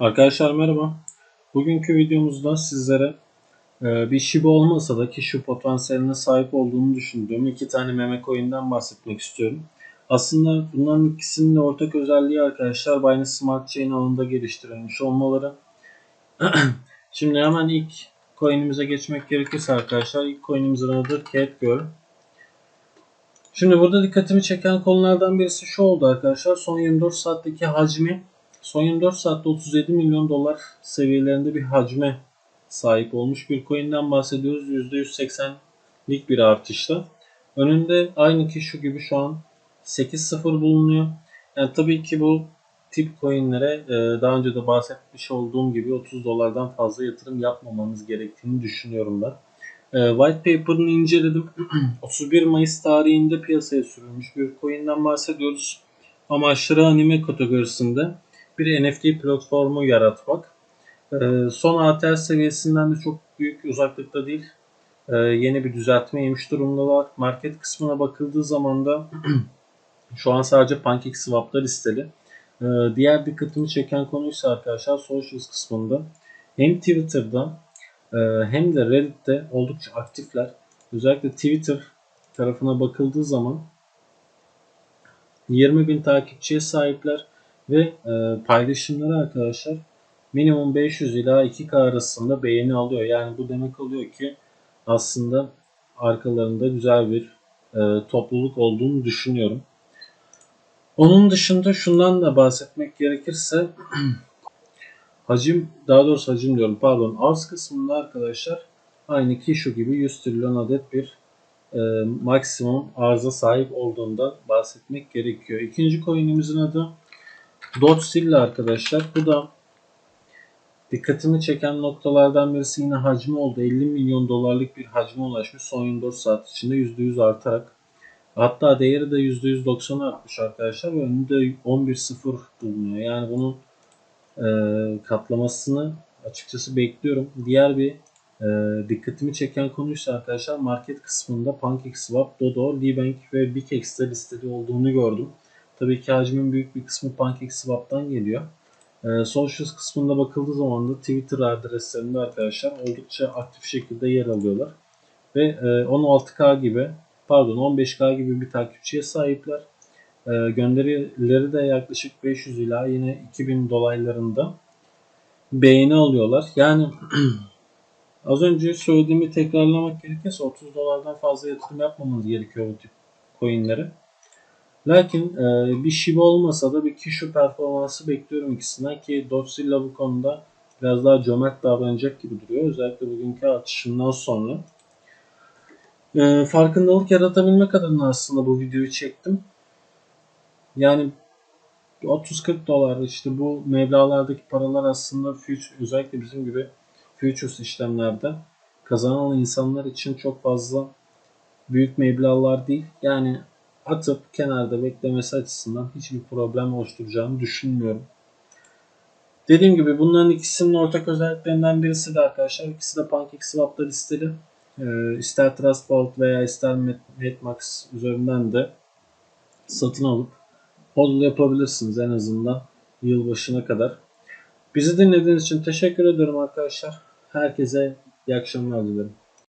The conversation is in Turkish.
Arkadaşlar merhaba. Bugünkü videomuzda sizlere e, bir Shiba olmasa da ki şu potansiyeline sahip olduğunu düşündüğüm iki tane meme coin'den bahsetmek istiyorum. Aslında bunların ikisinin de ortak özelliği arkadaşlar Binance Smart Chain alanında geliştirilmiş olmaları. Şimdi hemen ilk coin'imize geçmek gerekirse arkadaşlar ilk coin'imizin adı Catgirl. Şimdi burada dikkatimi çeken konulardan birisi şu oldu arkadaşlar. Son 24 saatteki hacmi son 24 saatte 37 milyon dolar seviyelerinde bir hacme sahip olmuş bir coin'den bahsediyoruz. %180'lik bir artışla. Önünde aynı ki şu gibi şu an 8.0 bulunuyor. Yani tabii ki bu tip coinlere e, daha önce de bahsetmiş olduğum gibi 30 dolardan fazla yatırım yapmamamız gerektiğini düşünüyorum ben. E, white paper'ını inceledim. 31 Mayıs tarihinde piyasaya sürülmüş bir coin'den bahsediyoruz. Amaçları anime kategorisinde bir NFT platformu yaratmak. Ee, son ATL seviyesinden de çok büyük uzaklıkta değil. Ee, yeni bir düzeltme yemiş durumdalar. Market kısmına bakıldığı zaman da şu an sadece PancakeSwap'ta listeli. Ee, diğer dikkatimi çeken konuysa arkadaşlar Socials kısmında hem Twitter'da e, hem de Reddit'te oldukça aktifler. Özellikle Twitter tarafına bakıldığı zaman 20 bin takipçiye sahipler ve e, paylaşımları arkadaşlar minimum 500 ila 2K arasında beğeni alıyor. Yani bu demek oluyor ki aslında arkalarında güzel bir e, topluluk olduğunu düşünüyorum. Onun dışında şundan da bahsetmek gerekirse hacim daha doğrusu hacim diyorum pardon arz kısmında arkadaşlar aynı ki şu gibi 100 trilyon adet bir e, maksimum arıza sahip olduğundan bahsetmek gerekiyor. İkinci coin'imizin adı Dotsilla arkadaşlar. Bu da dikkatimi çeken noktalardan birisi yine hacmi oldu. 50 milyon dolarlık bir hacme ulaşmış son 24 saat içinde %100 artarak. Hatta değeri de %190 artmış arkadaşlar ve önünde 11.0 bulunuyor. Yani bunun e, katlamasını açıkçası bekliyorum. Diğer bir e, dikkatimi çeken konuysa arkadaşlar market kısmında PancakeSwap, Dodo, Libank ve BigX'te listede olduğunu gördüm. Tabii ki hacmin büyük bir kısmı PancakeSwap'tan geliyor. E, Socials kısmında bakıldığı zaman da Twitter adreslerinde arkadaşlar oldukça aktif şekilde yer alıyorlar. Ve e, 16K gibi pardon 15K gibi bir takipçiye sahipler. E, gönderileri de yaklaşık 500 ila yine 2000 dolaylarında beğeni alıyorlar. Yani az önce söylediğimi tekrarlamak gerekirse 30 dolardan fazla yatırım yapmamız gerekiyor bu tip coinlere. Lakin e, bir Shiba olmasa da bir Kishu performansı bekliyorum ikisinden ki Dotsilla bu konuda biraz daha cömert davranacak gibi duruyor. Özellikle bugünkü atışından sonra. E, farkındalık yaratabilmek adına aslında bu videoyu çektim. Yani 30-40 dolar işte bu meblalardaki paralar aslında future, özellikle bizim gibi futures işlemlerde kazanan insanlar için çok fazla büyük meblağlar değil. Yani atıp kenarda beklemesi açısından hiçbir problem oluşturacağını düşünmüyorum. Dediğim gibi bunların ikisinin ortak özelliklerinden birisi de arkadaşlar ikisi de PancakeSwap'ta listeli. Ee, ister Trust Vault veya ister Metmax üzerinden de satın alıp hodl yapabilirsiniz en azından yılbaşına kadar. Bizi dinlediğiniz için teşekkür ederim arkadaşlar. Herkese iyi akşamlar dilerim.